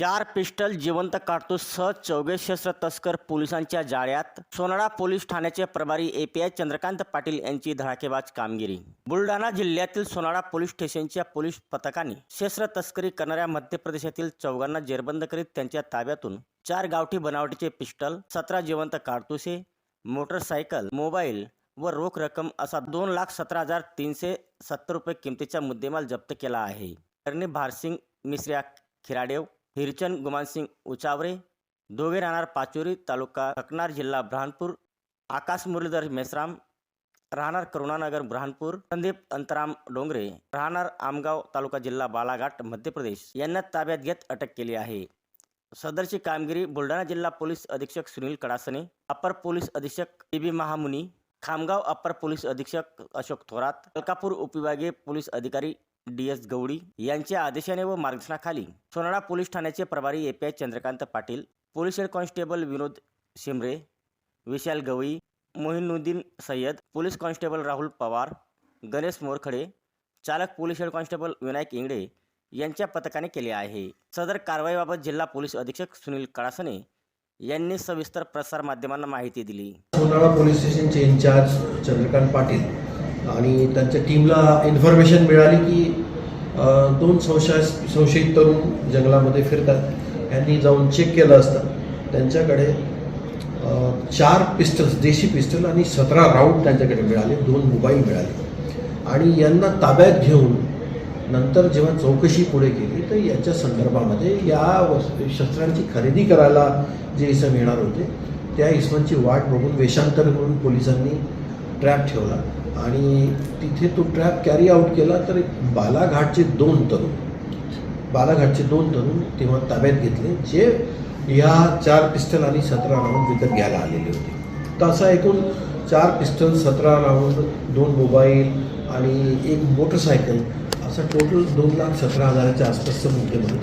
चार पिस्टल जिवंत काडतूस सह चौघे शस्त्र तस्कर पोलिसांच्या जाळ्यात सोनाळा पोलीस ठाण्याचे प्रभारी एपीआय चंद्रकांत पाटील यांची धडाकेबाज कामगिरी. बुलढाणा जिल्ह्यातील सोनाळा पोलीस स्टेशनच्या पोलीस पथकाने शस्त्र तस्करी करणाऱ्या मध्य प्रदेशातील चौघांना जेरबंद करीत त्यांच्या ताब्यातून चार गावठी बनावटीचे पिस्टल सतरा जिवंत काडतुसे मोटरसायकल मोबाईल व रोख रक्कम असा दोन लाख सतरा हजार तीनशे सत्तर रुपये किमतीचा मुद्देमाल जप्त केला आहे. भारसिंग मिश्र्या खिराडेव हिरचंद गुमानसिंग उचावरे दोघे राहणार पाचोरी तालुका अकनार जिल्हा ब्रहाणपूर आकाश मुरलीधर मेसराम राहणार करुणानगर ब्रहाणपूर संदीप अंतराम डोंगरे राहणार आमगाव तालुका जिल्हा बालाघाट मध्य प्रदेश. यांना ताब्यात घेत अटक केली आहे. सदरची कामगिरी बुलढाणा जिल्हा पोलीस अधीक्षक सुनील कडासने अपर पोलीस अधीक्षक टी बी महामुनी खामगाव अपर पोलीस अधीक्षक अशोक थोरात अलकापूर उपविभागीय पोलीस अधिकारी डी एस गवळी यांच्या आदेशाने व मार्गदर्शनाखाली सोनाळा पोलीस ठाण्याचे प्रभारी A P I Chandrakant Patil police head constable Vinod Shimre Vishal Gawai Mohinuddin Sayyad police constable Rahul Pawar Ganesh Morkhade चालक police head constable Vinayak Ingde यांच्या पथकाने केले आहे. सदर कारवाईबाबत जिल्हा पोलीस अधीक्षक सुनील कळासने यांनी सविस्तर प्रसारमाध्यमांना माहिती दिली. सोनाळा पोलीस स्टेशनचे इन्चार्ज चंद्रकांत पाटील आणि त्यांच्या टीमला इन्फॉर्मेशन मिळाली की दोन संशय संशयित तरुण जंगलामध्ये फिरतात. यांनी जाऊन चेक केलं असतं. त्यांच्याकडे चार पिस्टल्स देशी पिस्टल आणि सतरा राऊंड त्यांच्याकडे मिळाले. दोन मोबाईल मिळाले. आणि यांना ताब्यात घेऊन नंतर जेव्हा चौकशी पुढे केली तर याच्या संदर्भामध्ये या शस्त्रांची खरेदी करायला जे इसम येणार होते त्या इसमांची वाट बघून वेषांतर करून पोलिसांनी ट्रॅप ठेवला. आणि तिथे तो ट्रॅप कॅरी आऊट केला तर एक बालाघाटचे दोन तरुण बालाघाटचे दोन तरुण तेव्हा ताब्यात घेतले जे या चार पिस्टल आणि सतरा राऊंड विकत घ्यायला आलेले होते. तर असा एकूण चार पिस्टल सतरा राऊंड दोन मोबाईल आणि एक मोटरसायकल असा टोटल दोन लाख सतरा हजाराच्या आसपासचं मुद्देमाल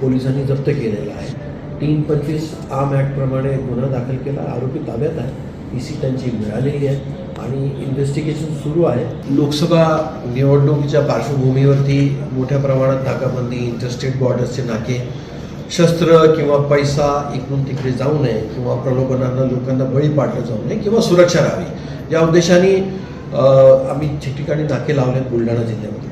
पोलिसांनी जप्त केलेला आहे. तीन पंचवीस आम ॲक्टप्रमाणे गुन्हा दाखल केला आरोपी ताब्यात आहे. पी सी त्यांची मिळालेली आहे आणि इन्व्हेस्टिगेशन सुरू आहे. लोकसभा निवडणुकीच्या पार्श्वभूमीवरती मोठ्या प्रमाणात नाकाबंदी इंटरस्टेट बॉर्डर्सचे नाके शस्त्र किंवा पैसा इकडून तिकडे जाऊ नये किंवा प्रलोभनांना लोकांना बळी पाडलं जाऊ नये किंवा सुरक्षा राहावी. या उद्देशाने आम्ही ठिकठिकाणी नाके लावले आहेत बुलढाणा जिल्ह्यामध्ये.